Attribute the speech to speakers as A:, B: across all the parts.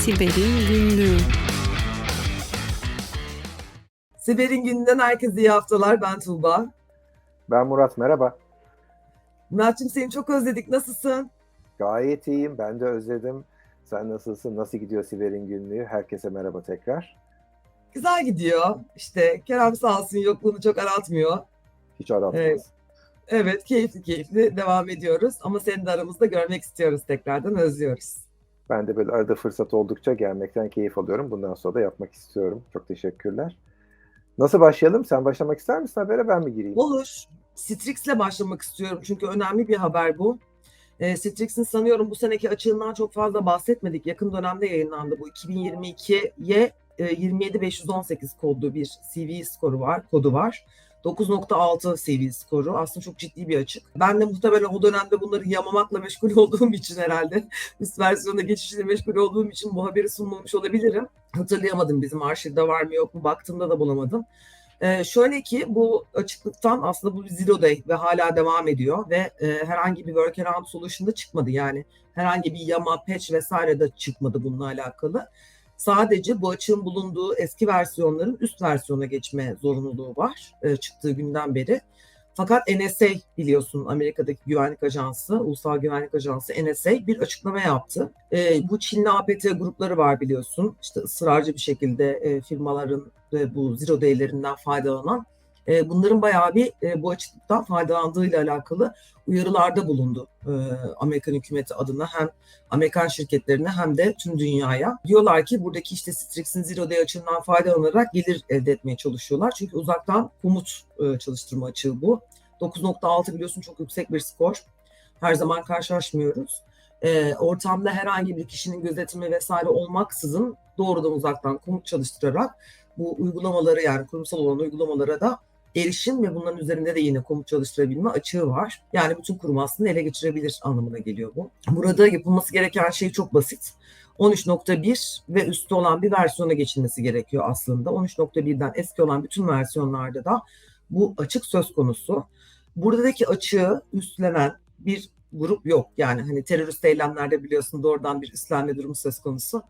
A: Siber'in Günlüğü
B: Siber'in gününden herkese iyi haftalar. Ben Tuğba.
C: Ben Murat, merhaba.
B: Murat'cığım seni çok özledik. Nasılsın?
C: Gayet iyiyim, ben de özledim. Sen nasılsın, nasıl gidiyor Siber'in günlüğü? Herkese merhaba tekrar.
B: Güzel gidiyor. İşte Kerem sağ olsun yokluğunu çok aratmıyor.
C: Hiç aratmaz.
B: Evet. Evet keyifli keyifli devam ediyoruz. Ama seni de aramızda görmek istiyoruz tekrardan. Özlüyoruz.
C: Ben de böyle arada fırsat oldukça gelmekten keyif alıyorum. Bundan sonra da yapmak istiyorum. Çok teşekkürler. Nasıl başlayalım? Sen başlamak ister misin habere, ben mi gireyim?
B: Olur. Strix'le başlamak istiyorum. Çünkü önemli bir haber bu. E, Strix'in sanıyorum bu seneki açığından çok fazla bahsetmedik. Yakın dönemde yayınlandı bu. 2022'ye e, 27518 kodlu bir CV skoru var, kodu var. 9.6 CV skoru. Aslında çok ciddi bir açık. Ben de muhtemelen o dönemde bunları yamamakla meşgul olduğum için herhalde üst versiyona geçişle meşgul olduğum için bu haberi sunmamış olabilirim. Hatırlayamadım bizim arşivde var mı yok mu baktığımda da bulamadım. Ee, şöyle ki bu açıklıktan aslında bu zero day ve hala devam ediyor ve e, herhangi bir workaround solution'da çıkmadı yani herhangi bir yama, patch vesaire de çıkmadı bununla alakalı. Sadece bu açığın bulunduğu eski versiyonların üst versiyona geçme zorunluluğu var e, çıktığı günden beri. Fakat NSA biliyorsun Amerika'daki güvenlik ajansı, Ulusal Güvenlik Ajansı NSA bir açıklama yaptı. E, bu Çinli APT grupları var biliyorsun. İşte ısrarcı bir şekilde e, firmaların e, bu zero day'lerinden faydalanan e, bunların bayağı bir e, bu açıklıktan faydalandığıyla alakalı uyarılarda bulundu e, Amerikan hükümeti adına hem Amerikan şirketlerine hem de tüm dünyaya. Diyorlar ki buradaki işte Strix'in Zero Day açığından faydalanarak gelir elde etmeye çalışıyorlar. Çünkü uzaktan komut e, çalıştırma açığı bu. 9.6 biliyorsun çok yüksek bir skor. Her zaman karşılaşmıyoruz. E, ortamda herhangi bir kişinin gözetimi vesaire olmaksızın doğrudan uzaktan komut çalıştırarak bu uygulamaları yani kurumsal olan uygulamalara da erişim ve bunların üzerinde de yine komut çalıştırabilme açığı var. Yani bütün kurum aslında ele geçirebilir anlamına geliyor bu. Burada yapılması gereken şey çok basit. 13.1 ve üstü olan bir versiyona geçilmesi gerekiyor aslında. 13.1'den eski olan bütün versiyonlarda da bu açık söz konusu. Buradaki açığı üstlenen bir grup yok. Yani hani terörist eylemlerde biliyorsun doğrudan bir üstlenme durumu söz konusu.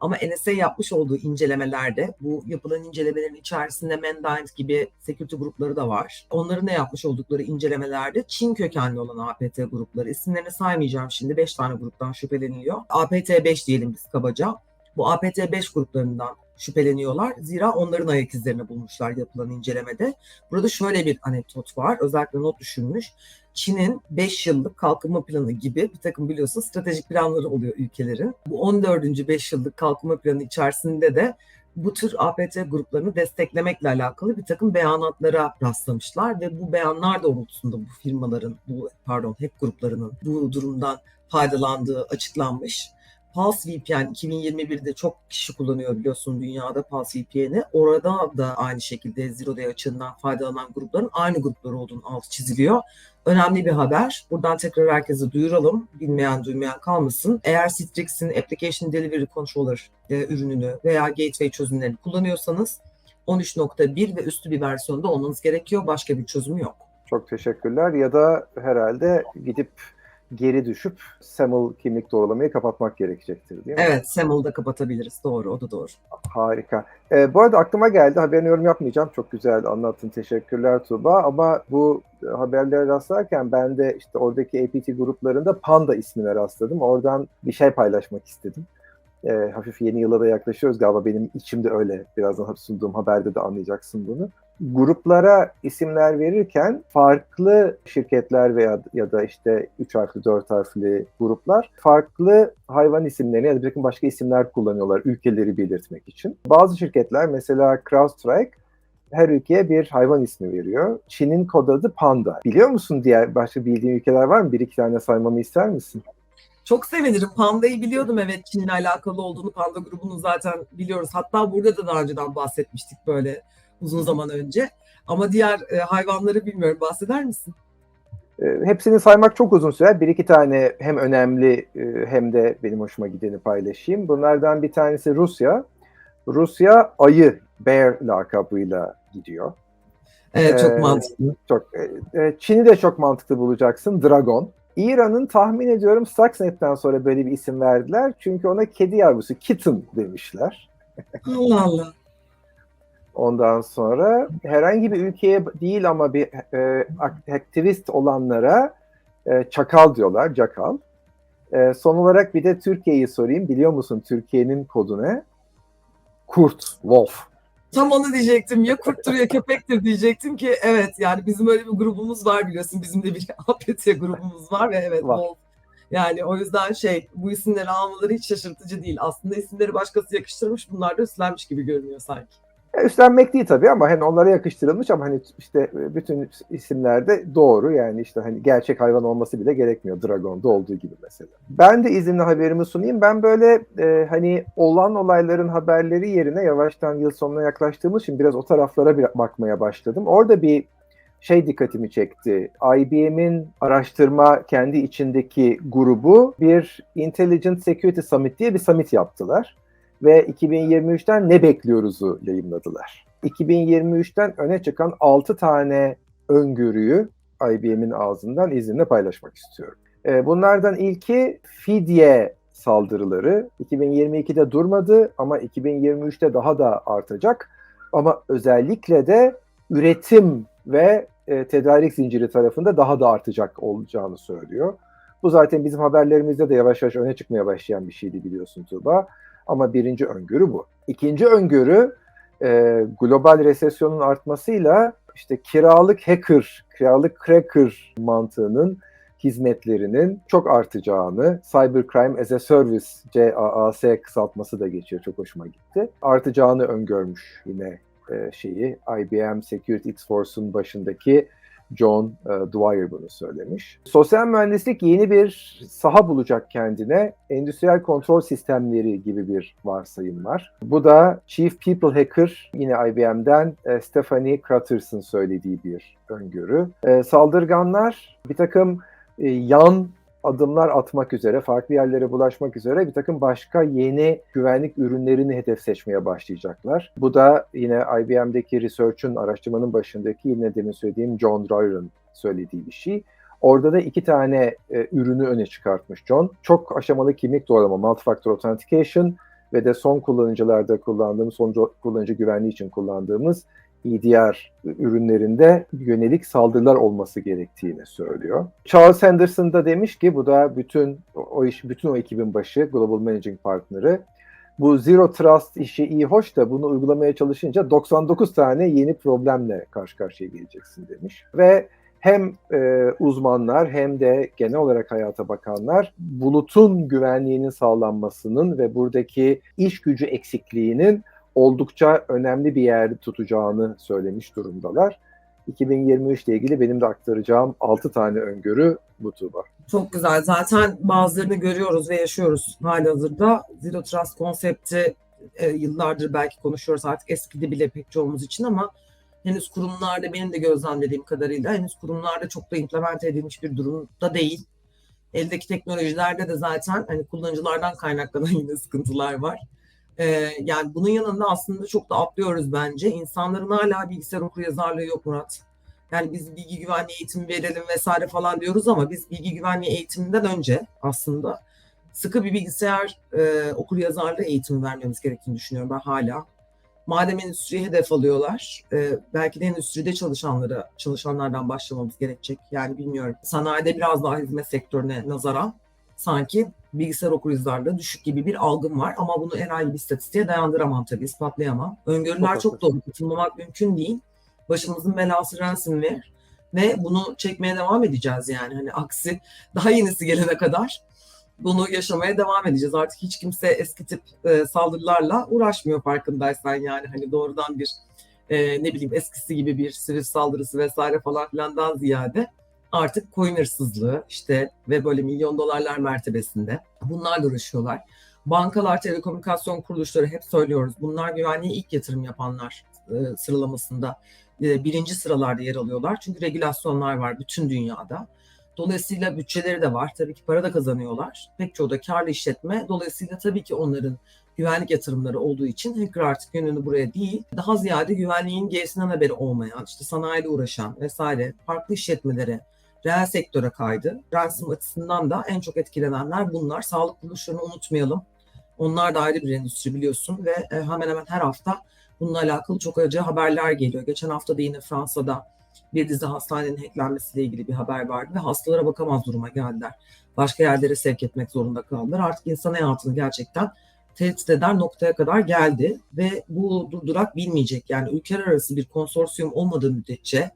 B: Ama NSA yapmış olduğu incelemelerde bu yapılan incelemelerin içerisinde Mandiant gibi security grupları da var. Onların ne yapmış oldukları incelemelerde Çin kökenli olan APT grupları. isimlerini saymayacağım şimdi. 5 tane gruptan şüpheleniliyor. APT 5 diyelim biz kabaca. Bu APT 5 gruplarından şüpheleniyorlar. Zira onların ayak izlerini bulmuşlar yapılan incelemede. Burada şöyle bir anekdot var. Özellikle not düşülmüş. Çin'in 5 yıllık kalkınma planı gibi bir takım biliyorsun stratejik planları oluyor ülkelerin. Bu 14. 5 yıllık kalkınma planı içerisinde de bu tür APT gruplarını desteklemekle alakalı bir takım beyanatlara rastlamışlar ve bu beyanlar doğrultusunda bu firmaların, bu pardon hep gruplarının bu durumdan faydalandığı açıklanmış. Pulse VPN 2021'de çok kişi kullanıyor biliyorsun dünyada Pulse VPN'i. Orada da aynı şekilde Zero Day açığından faydalanan grupların aynı gruplar olduğunu altı çiziliyor. Önemli bir haber. Buradan tekrar herkese duyuralım. Bilmeyen duymayan kalmasın. Eğer Citrix'in Application Delivery Controller e, ürününü veya Gateway çözümlerini kullanıyorsanız 13.1 ve üstü bir versiyonda olmanız gerekiyor. Başka bir çözümü yok.
C: Çok teşekkürler. Ya da herhalde gidip geri düşüp SAML kimlik doğrulamayı kapatmak gerekecektir değil mi?
B: Evet, SAML'ı da kapatabiliriz. Doğru, o da doğru.
C: Harika. Ee, bu arada aklıma geldi, haberini yorum yapmayacağım. Çok güzel anlattın, teşekkürler Tuğba. Ama bu haberlere rastlarken ben de işte oradaki APT gruplarında Panda ismine rastladım. Oradan bir şey paylaşmak istedim. Ee, hafif yeni yıla da yaklaşıyoruz galiba benim içimde öyle. Birazdan sunduğum haberde de anlayacaksın bunu gruplara isimler verirken farklı şirketler veya ya da işte 3 harfli 4 harfli gruplar farklı hayvan isimlerini ya da bir başka isimler kullanıyorlar ülkeleri belirtmek için. Bazı şirketler mesela CrowdStrike her ülkeye bir hayvan ismi veriyor. Çin'in kod adı Panda. Biliyor musun diğer başka bildiğin ülkeler var mı? Bir iki tane saymamı ister misin?
B: Çok sevinirim. Panda'yı biliyordum evet Çin'le alakalı olduğunu. Panda grubunu zaten biliyoruz. Hatta burada da daha önceden bahsetmiştik böyle uzun zaman önce. Ama diğer e, hayvanları bilmiyorum. Bahseder misin?
C: E, hepsini saymak çok uzun sürer. Bir iki tane hem önemli e, hem de benim hoşuma gideni paylaşayım. Bunlardan bir tanesi Rusya. Rusya ayı, bear lakabıyla gidiyor.
B: Evet, çok
C: ee,
B: mantıklı.
C: Çok, e, Çin'i de çok mantıklı bulacaksın. Dragon. İran'ın tahmin ediyorum Stuxnet'ten sonra böyle bir isim verdiler. Çünkü ona kedi yavrusu kitten demişler.
B: Allah Allah.
C: Ondan sonra herhangi bir ülkeye değil ama bir e, aktivist olanlara e, çakal diyorlar, cakal. E, son olarak bir de Türkiye'yi sorayım. Biliyor musun Türkiye'nin kodu ne? Kurt, wolf.
B: Tam onu diyecektim. Ya kurttur ya köpektir diyecektim ki evet yani bizim öyle bir grubumuz var biliyorsun. Bizim de bir APT grubumuz var ve evet
C: Var.
B: bol. Yani o yüzden şey bu isimleri almaları hiç şaşırtıcı değil. Aslında isimleri başkası yakıştırmış bunlar da üstlenmiş gibi görünüyor sanki.
C: E, Üstlenmek değil tabii ama hani onlara yakıştırılmış ama hani işte bütün isimlerde doğru yani işte hani gerçek hayvan olması bile gerekmiyor Dragon'da olduğu gibi mesela. Ben de izinli haberimi sunayım. Ben böyle e, hani olan olayların haberleri yerine yavaştan yıl sonuna yaklaştığımız için biraz o taraflara bir bakmaya başladım. Orada bir şey dikkatimi çekti. IBM'in araştırma kendi içindeki grubu bir Intelligent Security Summit diye bir summit yaptılar ve 2023'ten ne bekliyoruz'u yayınladılar. 2023'ten öne çıkan 6 tane öngörüyü IBM'in ağzından izinle paylaşmak istiyorum. Ee, Bunlardan ilki fidye saldırıları 2022'de durmadı ama 2023'te daha da artacak. Ama özellikle de üretim ve e, tedarik zinciri tarafında daha da artacak olacağını söylüyor. Bu zaten bizim haberlerimizde de yavaş yavaş öne çıkmaya başlayan bir şeydi biliyorsun Tuğba. Ama birinci öngörü bu. İkinci öngörü e, global resesyonun artmasıyla işte kiralık hacker, kiralık cracker mantığının hizmetlerinin çok artacağını, Cybercrime as a Service, CAAS kısaltması da geçiyor, çok hoşuma gitti. Artacağını öngörmüş yine e, şeyi, IBM Security X-Force'un başındaki John e, Dwyer bunu söylemiş. Sosyal mühendislik yeni bir saha bulacak kendine. Endüstriyel kontrol sistemleri gibi bir varsayım var. Bu da Chief People Hacker yine IBM'den e, Stephanie Cratters'ın söylediği bir öngörü. E, saldırganlar bir takım yan adımlar atmak üzere, farklı yerlere bulaşmak üzere bir takım başka yeni güvenlik ürünlerini hedef seçmeye başlayacaklar. Bu da yine IBM'deki research'ın, araştırmanın başındaki yine demin söylediğim John Dryer'ın söylediği bir şey. Orada da iki tane e, ürünü öne çıkartmış John. Çok aşamalı kimlik doğrulama, multi-factor authentication ve de son kullanıcılarda kullandığımız, son kullanıcı güvenliği için kullandığımız EDR ürünlerinde yönelik saldırılar olması gerektiğini söylüyor. Charles Henderson da demiş ki bu da bütün o iş bütün o ekibin başı Global Managing Partner'ı bu Zero Trust işi iyi hoş da bunu uygulamaya çalışınca 99 tane yeni problemle karşı karşıya geleceksin demiş. Ve hem e, uzmanlar hem de genel olarak hayata bakanlar bulutun güvenliğinin sağlanmasının ve buradaki iş gücü eksikliğinin oldukça önemli bir yer tutacağını söylemiş durumdalar. 2023 ile ilgili benim de aktaracağım 6 tane öngörü bu Tuğba.
B: Çok güzel. Zaten bazılarını görüyoruz ve yaşıyoruz hali hazırda. Zero Trust konsepti e, yıllardır belki konuşuyoruz artık eskidi bile pek çoğumuz için ama henüz kurumlarda benim de gözlemlediğim kadarıyla henüz kurumlarda çok da implemente edilmiş bir durumda değil. Eldeki teknolojilerde de zaten hani kullanıcılardan kaynaklanan yine sıkıntılar var. Ee, yani bunun yanında aslında çok da atlıyoruz bence. İnsanların hala bilgisayar okuryazarlığı yok Murat. Yani biz bilgi güvenliği eğitimi verelim vesaire falan diyoruz ama biz bilgi güvenliği eğitiminden önce aslında sıkı bir bilgisayar e, okuryazarlığı eğitimi vermemiz gerektiğini düşünüyorum ben hala. Madem endüstriye hedef alıyorlar, e, belki de endüstride çalışanlara, çalışanlardan başlamamız gerekecek. Yani bilmiyorum. Sanayide biraz daha hizmet sektörüne nazaran sanki bilgisayar okuryazarlığı düşük gibi bir algım var ama bunu herhangi bir istatistiğe dayandıramam tabii, ispatlayamam. Öngörüler
C: Çok
B: çok doğru, katılmamak mümkün değil. Başımızın belası ransomware ve bunu çekmeye devam edeceğiz yani. Hani aksi daha yenisi gelene kadar bunu yaşamaya devam edeceğiz. Artık hiç kimse eski tip e, saldırılarla uğraşmıyor farkındaysan yani hani doğrudan bir e, ne bileyim eskisi gibi bir sivil saldırısı vesaire falan filandan ziyade artık coin hırsızlığı işte ve böyle milyon dolarlar mertebesinde bunlarla uğraşıyorlar. Bankalar, telekomünikasyon kuruluşları hep söylüyoruz. Bunlar güvenliğe ilk yatırım yapanlar e, sıralamasında e, birinci sıralarda yer alıyorlar. Çünkü regülasyonlar var bütün dünyada. Dolayısıyla bütçeleri de var. Tabii ki para da kazanıyorlar. Pek çoğu da karlı işletme. Dolayısıyla tabii ki onların güvenlik yatırımları olduğu için hacker artık yönünü buraya değil, daha ziyade güvenliğin gerisinden haberi olmayan, işte sanayiyle uğraşan vesaire farklı işletmelere reel sektöre kaydı. Ransom açısından da en çok etkilenenler bunlar. Sağlık kuruluşlarını unutmayalım. Onlar da ayrı bir endüstri biliyorsun ve e, hemen hemen her hafta bununla alakalı çok acı haberler geliyor. Geçen hafta da yine Fransa'da bir dizi hastanenin hacklenmesiyle ilgili bir haber vardı ve hastalara bakamaz duruma geldiler. Başka yerlere sevk etmek zorunda kaldılar. Artık insan hayatını gerçekten tehdit eder noktaya kadar geldi ve bu durdurak bilmeyecek. Yani ülkeler arası bir konsorsiyum olmadığı müddetçe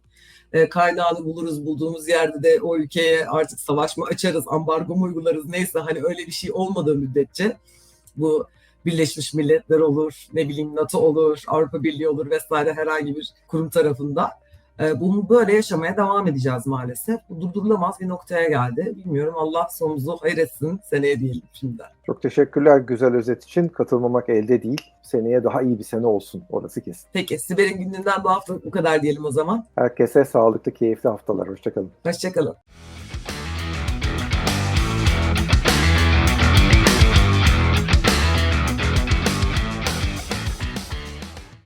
B: e, kaynağını buluruz bulduğumuz yerde de o ülkeye artık savaşma açarız, ambargo mu uygularız neyse hani öyle bir şey olmadığı müddetçe bu Birleşmiş Milletler olur, ne bileyim NATO olur, Avrupa Birliği olur vesaire herhangi bir kurum tarafında. E, bunu böyle yaşamaya devam edeceğiz maalesef. Bu durdurulamaz bir noktaya geldi. Bilmiyorum Allah sonumuzu hayretsin seneye diyelim şimdiden.
C: Çok teşekkürler güzel özet için. Katılmamak elde değil. Seneye daha iyi bir sene olsun. Orası kesin.
B: Peki Siber'in gününden bu hafta bu kadar diyelim o zaman.
C: Herkese sağlıklı, keyifli haftalar. Hoşçakalın.
B: Hoşçakalın.